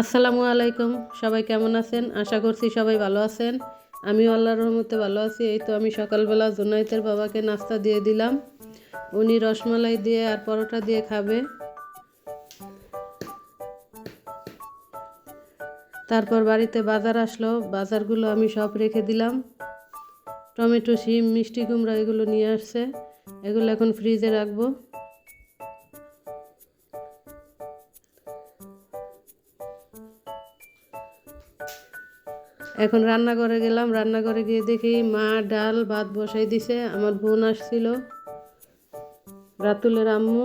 আসসালামু আলাইকুম। সবাই কেমন আছেন? আশা করছি সবাই ভালো আছেন। আমিও আল্লাহর রহমতে ভালো আছি। এই তো আমি সকালবেলা জুনাইতের বাবাকে নাস্তা দিয়ে দিলাম। উনি রসমালাই দিয়ে আর পরোটা দিয়ে খাবে। তারপর বাড়িতে বাজার আসলো। বাজারগুলো আমি সব রেখে দিলাম। টমেটো, শিম, মিষ্টি কুমড়া এগুলো নিয়ে আসছে। এগুলো এখন ফ্রিজে রাখব। এখন রান্নাঘরে গেলাম, রান্নাঘরে গিয়ে দেখি মা ডাল ভাত বসাই দিছে, আমার বোন আসছিল, রাতুলের আম্মু।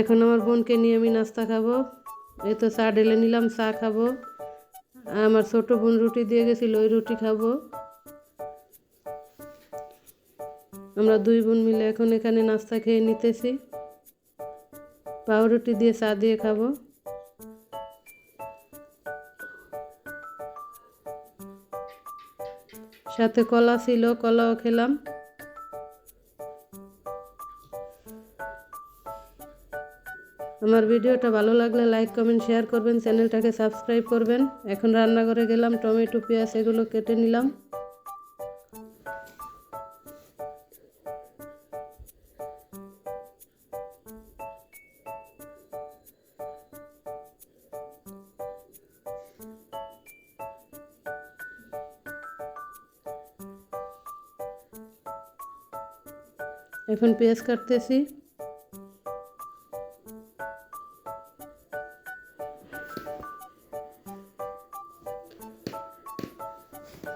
এখন আমার বোনকে নিয়ে আমি নাস্তা খাব। এই তো চা ঢেলে নিলাম, চা খাব। আমার ছোট বোন রুটি দিয়ে গেছিল, ওই রুটি খাব। আমরা দুই বোন মিলে এখন এখানে নাস্তা খেয়ে নিতেছি। পাউরুটি দিয়ে চা দিয়ে খাব। সাথে কলা ছিল, কলাও খেলাম। আমার ভিডিওটা ভালো লাগলে লাইক, কমেন্ট, শেয়ার করবেন, চ্যানেলটাকে সাবস্ক্রাইব করবেন। এখন রান্নাঘরে গেলাম, টমেটো, পেঁয়াজ, এগুলো কেটে নিলাম। এখন পেঁয়াজ কাটতেছি।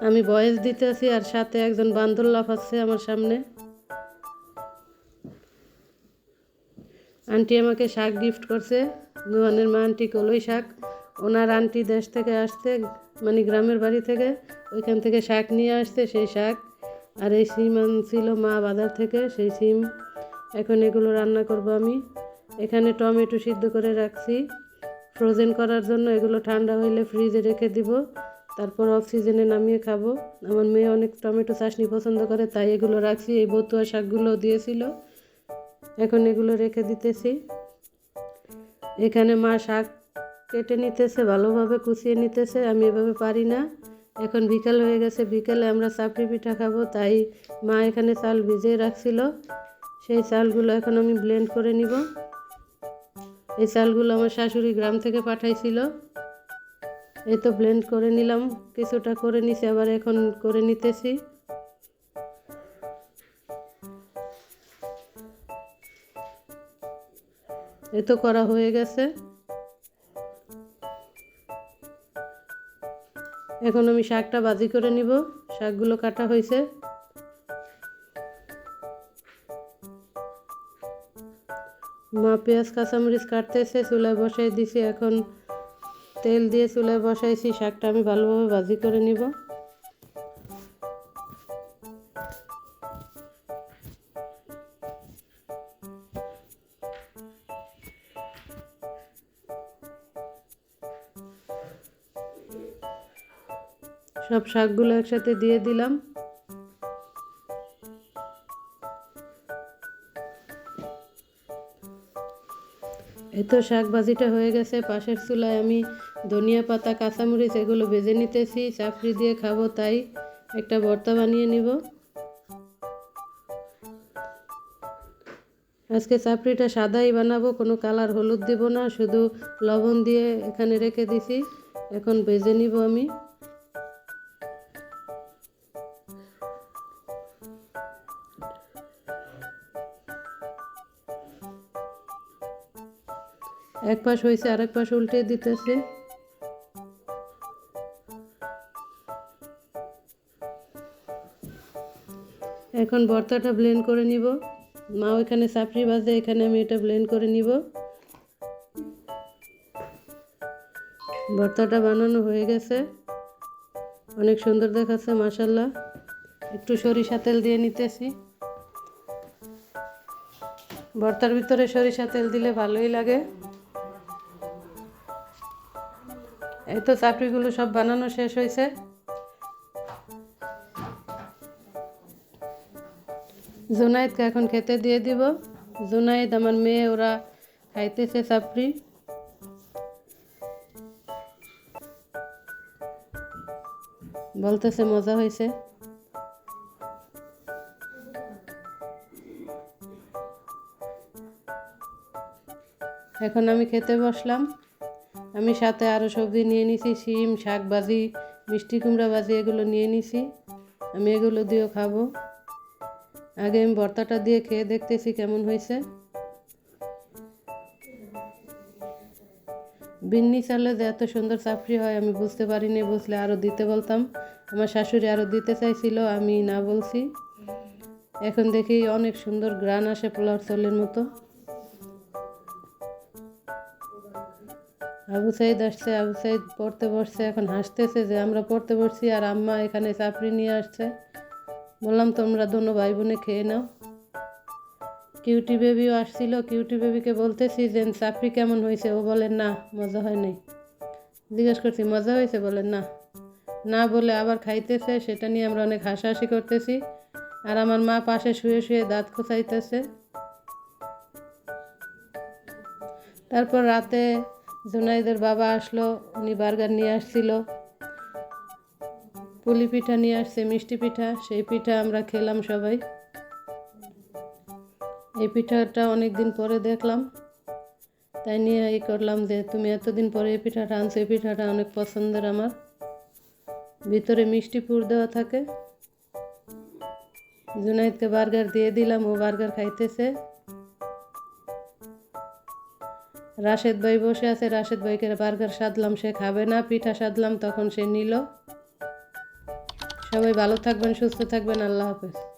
আমি বয়স দিতেছি আর সাথে একজন বান্দর লাফাচ্ছে আমার সামনে। আন্টি আমাকে শাক গিফট করছে। দোকানের মা আন্টি কলই শাক। ওনার আন্টি দেশ থেকে আসছে মানে গ্রামের বাড়ি থেকে। ওইখান থেকে শাক নিয়ে আসছে সেই শাক। আর এই সিম আনছিল মা বাজার থেকে, সেই সিম এখন এগুলো রান্না করব আমি। এখানে টমেটো সিদ্ধ করে রাখছি। ফ্রোজেন করার জন্য এগুলো ঠান্ডা হইলে ফ্রিজে রেখে দিব। তারপর অফ সিজনে নামিয়ে খাব। আমার মেয়ে অনেক টমেটো চাটনি পছন্দ করে, তাই এগুলো রাখছি। এই বতুয়া শাকগুলো দিয়েছিল। এখন এগুলো রেখে দিতেছি। এখানে মা শাক কেটে নিতেছে, ভালোভাবে কুচিয়ে নিতেছে। আমি এভাবে পারি না। এখন বিকাল হয়ে গেছে, বিকালে আমরা চাপড়ি পিঠা খাব, তাই মা এখানে চাল ভিজিয়ে রাখছিল। সেই চালগুলো এখন আমি ব্লেন্ড করে নিব। এই চালগুলো আমার শাশুড়ি গ্রাম থেকে পাঠাইছিল। এই তো ব্লেন্ড করে নিলাম, কিছুটা করে নিছি, আবার এখন করে নিতেছি। এ তো করা হয়ে গেছে। এখন আমি শাকটা বাজি করে নিব। শাকগুলো কাটা হয়েছে। মা পেঁয়াজ, কাঁচামরিচ কাটতেছে, চুলায় বসাই দিছি। এখন তেল দিয়ে চুলায় বসাইছি। শাকটা আমি ভালোভাবে বাজি করে নিব। সব শাকগুলো একসাথে দিয়ে দিলাম। এই তো শাক ভাজিটা হয়ে গেছে, পাশের চুলায় আমি ধনিয়া পাতা, কাঁচামরিচ এগুলো ভেজে নিতেছি চাপড়ি দিয়ে খাব তাই একটা ভর্তা বানিয়ে নিব। আজকে চাপড়িটা সাদাই বানাবো, কোনো কালার হলুদ দিব না, শুধু লবণ দিয়ে এখানে রেখে দিছি, এখন ভেজে নিব আমি। এক পাশ হয়েছে, আরেক পাশ উল্টে দিতেছে। এখন ভর্তাটা ব্লেন্ড করে নিব। মা ওইখানে সাপড়ি বাজে, এখানে আমি এটা ব্লেন্ড করে নিব। ভর্তাটা বানানো হয়ে গেছে। অনেক সুন্দর দেখাচ্ছে মাসাল্লাহ একটু সরিষা তেল দিয়ে নিতেছি। ভর্তার ভিতরে সরিষা তেল দিলে ভালোই লাগে। এই তো চাপড়িগুলো সব বানানো শেষ হয়েছে। জুনাইদকে এখন খেতে দিয়ে দিব। জুনাইদ আমার মেয়ে, ওরা খাইতেছে চাপড়ি। বলতেছে মজা হয়েছে। এখন আমি খেতে বসলাম। আমি সাথে আরও সবজি নিয়ে নিছি, শিম শাক ভাজি মিষ্টি কুমড়া ভাজি এগুলো নিয়ে নিছি। আমি এগুলো দিয়েও খাব। আগে আমি ভর্তাটা দিয়ে খেয়ে দেখতেছি কেমন হয়েছে। বিন্নি চালে যে এত সুন্দর চাপড়ি হয়, আমি বুঝতে পারিনি, বুঝলে আরও দিতে বলতাম। আমার শাশুড়ি আরও দিতে চাইছিল, আমি না বলছি। এখন দেখি অনেক সুন্দর গ্রান আসে পোলার চালের মতো। আবু সাইদ আসছে, আবু সাইদ পড়তে বসছে, এখন হাসতেছে যে আমরা পড়তে বসছি আর আম্মা এখানে চাপড়ি নিয়ে আসছে। বললাম, তোমরা দোনো ভাই বোনে খেয়ে নাও। কিউটি বেবিও আসছিল, কিউটি বেবিকে বলতেছি যে, চাপড়ি কেমন হয়েছে? ও বলে, না, মজা হয় নাই। জিজ্ঞেস করছি, মজা হয়েছে? বলে, না। না বলে আবার খাইতেছে, সেটা নিয়ে আমরা অনেক হাসাহাসি করতেছি। আর আমার মা পাশে শুয়ে শুয়ে দাঁত খোঁচাইতেছে। তারপর রাতে জুনাইদের বাবা আসলো, উনি বার্গার নিয়ে আসছিল। পুলি পিঠা নিয়ে আসছে, মিষ্টি পিঠা, সেই পিঠা আমরা খেলাম সবাই। এই পিঠাটা অনেক দিন পরে দেখলাম। তাই নিয়ে এই করলাম যে, তুমি এতদিন পরে এই পিঠাটা আনছো, এই পিঠাটা অনেক পছন্দের আমার। ভিতরে মিষ্টি পুর দেওয়া থাকে। জুনাইদকে বার্গার দিয়ে দিলাম, ও বার্গার খাইতেছে। রাশেদ ভাই বসে আছে, রাশেদ ভাইকে বার্গার সাধলাম, সে খাবে না, পিঠা সাধলাম, তখন সে নিল। সবাই ভালো থাকবেন, সুস্থ থাকবেন, আল্লাহ হাফেজ।